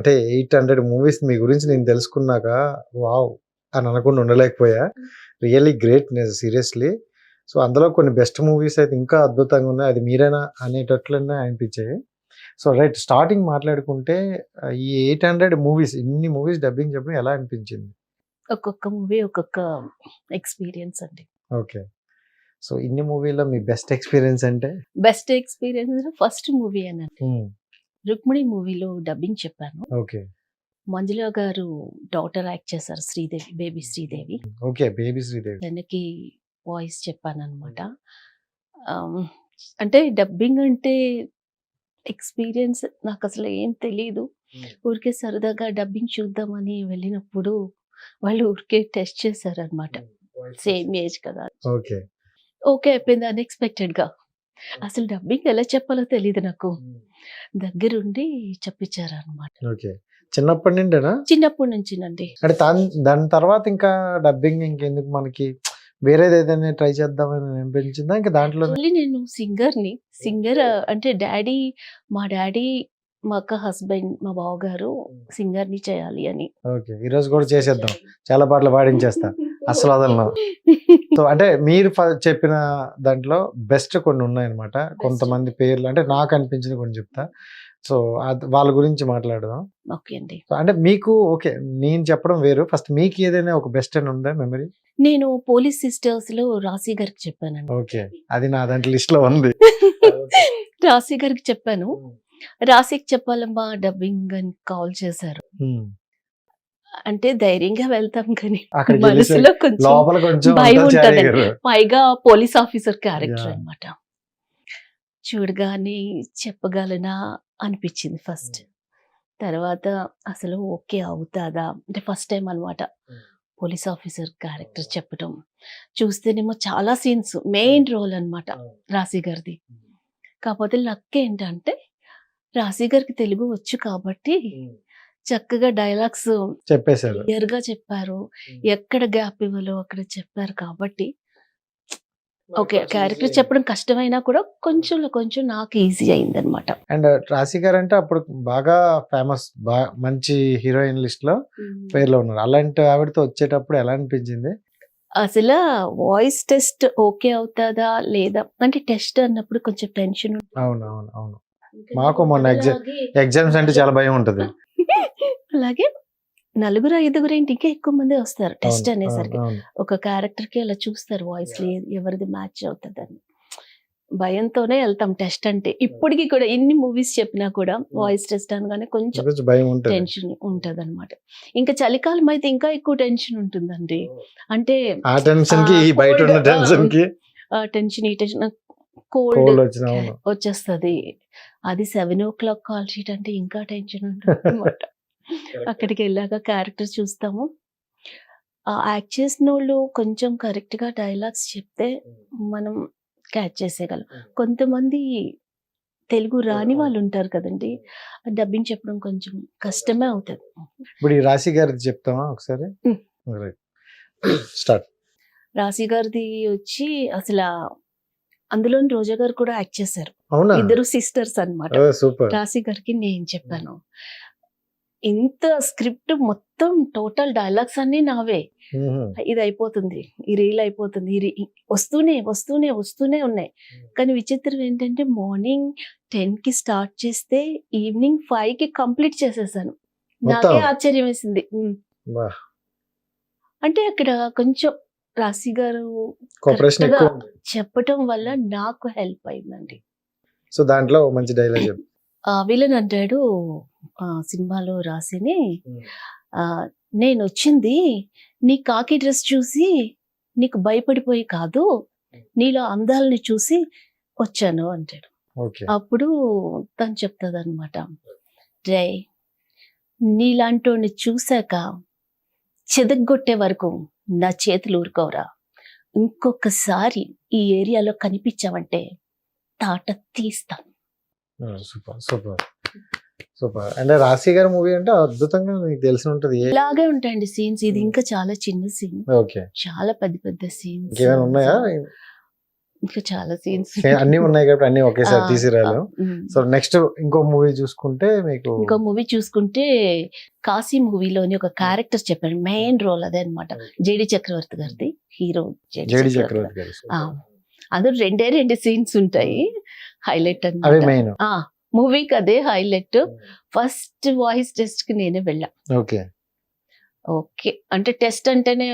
అంటే eight hundred movies మీ గురించి నేను తెలుసుకున్నాక వావ్ అని అనకుండా ఉండలేకపోయా? రియల్లీ గ్రేట్ నేను సీరియస్లీ. సో అందులో కొన్ని బెస్ట్ మూవీస్ అయితే ఇంకా అద్భుతంగా ఉన్నాయి. అది మీరేనా అనేటట్లనే అనిపించాయి. సో రైట్ స్టార్టింగ్ మాట్లాడుకుంటే ఈ ఎయిట్ హండ్రెడ్ మూవీస్ ఇన్ని మూవీస్ డబ్బింగ్ చెప్పడం ఎలా అనిపించింది? ఒక్కొక్క మూవీ ఒక్కొక్క ఎక్స్పీరియన్స్ అండి. ఓకే. సో ఇన్ని మూవీలో మీ బెస్ట్ ఎక్స్పీరియన్స్ అంటే? బెస్ట్ ఎక్స్పీరియన్స్ ఫస్ట్ మూవీ అనండి. రుక్మిణి మూవీలో డబ్బింగ్ చెప్పాను. ఓకే. మంజుల గారు డాటర్ యాక్ట్ చేశారు Sridevi baby Sridevi. Okay baby Sridevi. దానికి వాయిస్ చెప్పాను అనమాట అంటే డబ్బింగ్ అంటే ఎక్స్పీరియన్స్ నాకు అసలు ఏం తెలియదు ఊరికే సరదాగా డబ్బింగ్ చూద్దామని వెళ్ళినప్పుడు వాళ్ళు ఊరికే టెస్ట్ చేశారు అనమాట సేమ్ ఏజ్ కదా. ఓకే. ఓకే అయిపోయింది అన్ఎక్స్పెక్టెడ్గా. అసలు డబ్బింగ్ ఎలా చెప్పాలో తెలియదు నాకు. దగ్గరుండి చెప్పించారు అనమాట చిన్నప్పటి నుండేనా? చిన్నప్పటి నుంచినండి. అంటే దాని తర్వాత ఇంకా డబ్బింగ్ ఇంకెందుకు మనకి? వేరేది ఏదైనా ట్రై చేద్దామని అనిపించిందా? ఇంకా దాంట్లో నేను సింగర్ని సింగర్ అంటే డాడీ మా డాడీ మా అక్క హస్బెండ్ మా బావగారు సింగర్ని చేయాలి అని. ఓకే. ఈ రోజు కూడా చేసేద్దాం. చాలా పాటలు పాడించేస్తా. అసలు వదలను. సో అంటే మీరు చెప్పిన దాంట్లో బెస్ట్ కొన్ని ఉన్నాయన్నమాట. కొంతమంది పేర్లు అంటే నాకు అనిపించింది కొన్ని చెప్తా. సో వాళ్ళ గురించి మాట్లాడదాం. ఓకే అండి. అంటే మీకు ఓకే నేను చెప్పడం వేరు. ఫస్ట్ మీకు ఏదైనా ఒక బెస్ట్ అని ఉందా మెమరీ? నేను పోలీస్ సిస్టర్స్లో రాశి గారికి చెప్పానండి. ఓకే. అది నా దాంట్లో లిస్ట్లో ఉంది. రాశి గారికి చెప్పాను. రాశికి చెప్పాలమ్మా డబ్బింగ్ అని కాల్ చేశారు. అంటే ధైర్యంగా వెళ్తాం కానీ మనసులో కొంచెం భయం ఉంటుంది. ఉంటదండి. పైగా పోలీస్ ఆఫీసర్ క్యారెక్టర్. అన్నమాట. చూడగానే చెప్పగలనా అనిపించింది ఫస్ట్. తర్వాత అసలు ఓకే అవుతాదా? అంటే ఫస్ట్ టైం అన్నమాట Hmm. పోలీస్ ఆఫీసర్ క్యారెక్టర్ చెప్పడం చూస్తేనేమో చాలా సీన్స్ మెయిన్ రోల్ అన్నమాట రాశి గారిది. కాకపోతే లక్ ఏంటంటే రాశి గారికి తెలుగు వచ్చు కాబట్టి చక్కగా డైలాగ్స్ చెప్పేశారు. క్లియర్గా చెప్పారు ఎక్కడ గ్యాప్ ఇవ్వాలో అక్కడ చెప్పారు కాబట్టి. ఓకే క్యారెక్టర్ చెప్పడం కష్టమైనా కూడా కొంచెం కొంచెం నాకు ఈజీ అయింది అనమాట అండ్ రాశి గారు అంటే అప్పుడు బాగా ఫేమస్ బాగా మంచి హీరోయిన్ లిస్ట్లో పేర్లో ఉన్నారు. అలాంటి ఆవిడతో వచ్చేటప్పుడు ఎలా అనిపించింది? అసలు వాయిస్ టెస్ట్ ఓకే అవుతుందా లేదా? అంటే టెస్ట్ అన్నప్పుడు కొంచెం టెన్షన్ అవును అవును. అవును మాకు మొన్న ఎగ్జామ్స్ అంటే చాలా భయం ఉంటది. అలాగే నలుగురు ఐదుగురు ఏంటి ఇంకా ఎక్కువ మంది వస్తారు టెస్ట్ అనేసరికి. ఒక క్యారెక్టర్కి అలా చూస్తారు వాయిస్ ఎవరిది మ్యాచ్ అవుతుందని. భయంతోనే వెళ్తాం టెస్ట్ అంటే. ఇప్పటికి కూడా ఎన్ని మూవీస్ చెప్పినా కూడా వాయిస్ టెస్ట్ అనగానే కొంచెం టెన్షన్ ఉంటది. అనమాట ఇంకా చలికాలం అయితే ఇంకా ఎక్కువ టెన్షన్ ఉంటుందండి. అంటే టెన్షన్ ఈ టెన్షన్కి? టెన్షన్ ఈ టెన్షన్ కోల్డ్ వచ్చేస్తది. అది seven o'clock call sheet అంటే ఇంకా టెన్షన్ ఉంటుంది అనమాట అక్కడికి వెళ్ళాక క్యారెక్టర్ చూస్తాము. ఆ యాక్ట్ చేసిన వాళ్ళు కొంచెం కరెక్ట్గా డైలాగ్స్ చెప్తే మనం క్యాచ్ చేసేయగలం. కొంతమంది తెలుగు రాని వాళ్ళు ఉంటారు కదండి. డబ్బింగ్ చెప్పడం కొంచెం కష్టమే అవుతుంది. ఇప్పుడు ఈ రాశి గారిది చెప్తామా ఒకసారి. స్టార్ట్ రాశి గారిది వచ్చి అసలు అందులోని రోజా గారు కూడా యాక్ట్ చేశారు. ఇద్దరు సిస్టర్స్ అన్నమాట. సూపర్. రాశి గారికి నేను చెప్పాను. ఇంత స్క్రిప్ట్ మొత్తం టోటల్ డైలాగ్స్ అన్ని నావే. ఇది అయిపోతుంది ఈ రీల్ అయిపోతుంది. ఈ వస్తూనే వస్తూనే వస్తూనే ఉన్నాయి. కానీ విచిత్రం ఏంటంటే మార్నింగ్ టెన్కి స్టార్ట్ చేస్తే ఈవినింగ్ ఫైవ్కి కంప్లీట్ చేసేసాను. నాకే? ఆశ్చర్యం వేసింది. అంటే అక్కడ కొంచెం రాశి గారు. చెప్పటం వల్ల నాకు హెల్ప్ అయిందండి. సో దాంట్లో మంచి డైలాగ్ విలన్ అంటాడు సినిమాలో రాసిని నేను వచ్చింది నీ కాకి డ్రెస్ చూసి నీకు భయపడిపోయి కాదు నీలో అందాలని చూసి వచ్చాను అంటాడు. అప్పుడు తను చెప్తుంది అనమాట రే నీలాంటోని చూశాక చెదగొట్టే వరకు నా చేతులు ఊరుకోవరా ఇంకొకసారి ఈ ఏరియాలో కనిపించావంటే తాట తీస్తాను సూపర్ సూపర్. సూపర్. అంటే రాశి గారి మూవీ అంటే అద్భుతంగా తెలిసి ఉంటది. ఇలాగే ఉంటాయండి సీన్స్. ఇది ఇంకా చాలా చిన్న సీన్. ఓకే. చాలా పెద్ద పెద్ద సీన్స్. ఉన్నాయా? ఇంకా చాలా సీన్స్ అన్ని ఉన్నాయి కాబట్టి అన్ని ఒకేసారి తీసిరాలు. సో నెక్స్ట్ ఇంకో మూవీ చూసుకుంటే మీకు ఇంకో మూవీ చూసుకుంటే కాశీ మూవీలోని ఒక క్యారెక్టర్ చెప్పారు మెయిన్ రోల్ అదే అనమాట జేడి చక్రవర్తి గారిది హీరో జేడి చక్రవర్తి అందులో రెండే రెండు సీన్స్ ఉంటాయి. హైలైట్ మెయిన్ మూవీకి అదే హైలైట్ ఫస్ట్ వాయిస్ టెస్ట్కి నేనే వెళ్ళా. ఓకే ఓకే అంటే టెస్ట్ అంటేనే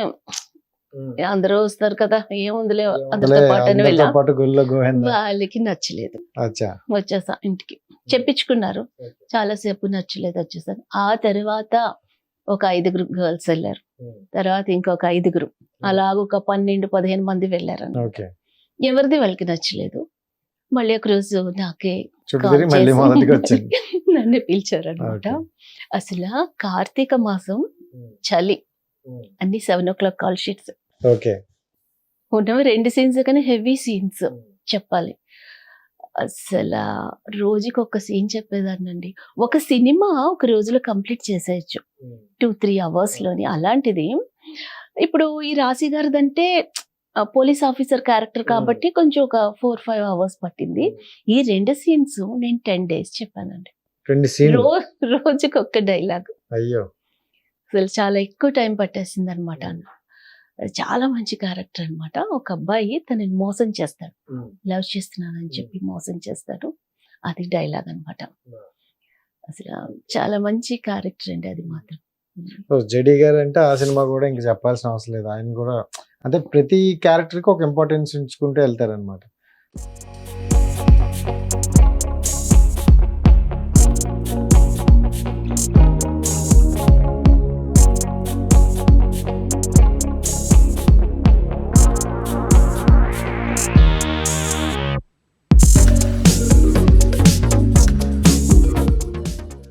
అందరూ వస్తారు కదా ఏముందిలే అందరితో పాటనే వెళ్ళా. పాటు గోవింద. వాళ్ళకి నచ్చలేదు. వచ్చేసా ఇంటికి. చెప్పించుకున్నారు. చాలాసేపు నచ్చలేదు వచ్చేసాను ఆ తర్వాత ఒక ఐదుగురు గర్ల్స్ వెళ్ళారు. తర్వాత ఇంకొక ఐదుగురు. అలాగ ఒక పన్నెండు పదిహేను మంది వెళ్ళారు ఎవరిది వాళ్ళకి నచ్చలేదు. మళ్ళీ ఒక రోజు నాకే నన్ను పిలిచారు అనమాట. అసలు కార్తీక మాసం చలి. అన్ని seven o'clock call sheets. Okay. ఉన్నవి రెండు సీన్స్ కానీ హెవీ సీన్స్ చెప్పాలి. అసలు రోజుకి ఒక సీన్ చెప్పేదాన్నండి. ఒక సినిమా ఒక రోజులో కంప్లీట్ చేసేయచ్చు. టూ త్రీ అవర్స్లోని అలాంటిది. ఇప్పుడు ఈ రాశి గారిదంటే పోలీస్ ఆఫీసర్ క్యారెక్టర్ కాబట్టి కొంచెం ఒక ఫోర్ ఫైవ్ అవర్స్ పట్టింది. ఈ రెండు సీన్స్ నేను టెన్ డేస్ చెప్పానండి. రోజుకి ఒక్క డైలాగ్ అయ్యో. అసలు చాలా ఎక్కువ టైం పట్టేసింది అనమాట చాలా మంచి క్యారెక్టర్ అన్నమాట. ఒక అబ్బాయి తనని మోసం చేస్తాడు. లవ్ చేస్తున్నానని చెప్పి మోసం చేస్తాడు. అది డైలాగ్ అన్నమాట. అసలు చాలా మంచి క్యారెక్టర్ అండి అది మాత్రం. జెడి గారు అంటే ఆ సినిమా కూడా ఇంక చెప్పాల్సిన అవసరం లేదు. ఆయన కూడా అంటే ప్రతి క్యారెక్టర్కి ఒక ఇంపార్టెన్స్ ఉంచుకుంటూ వెళ్తారనమాట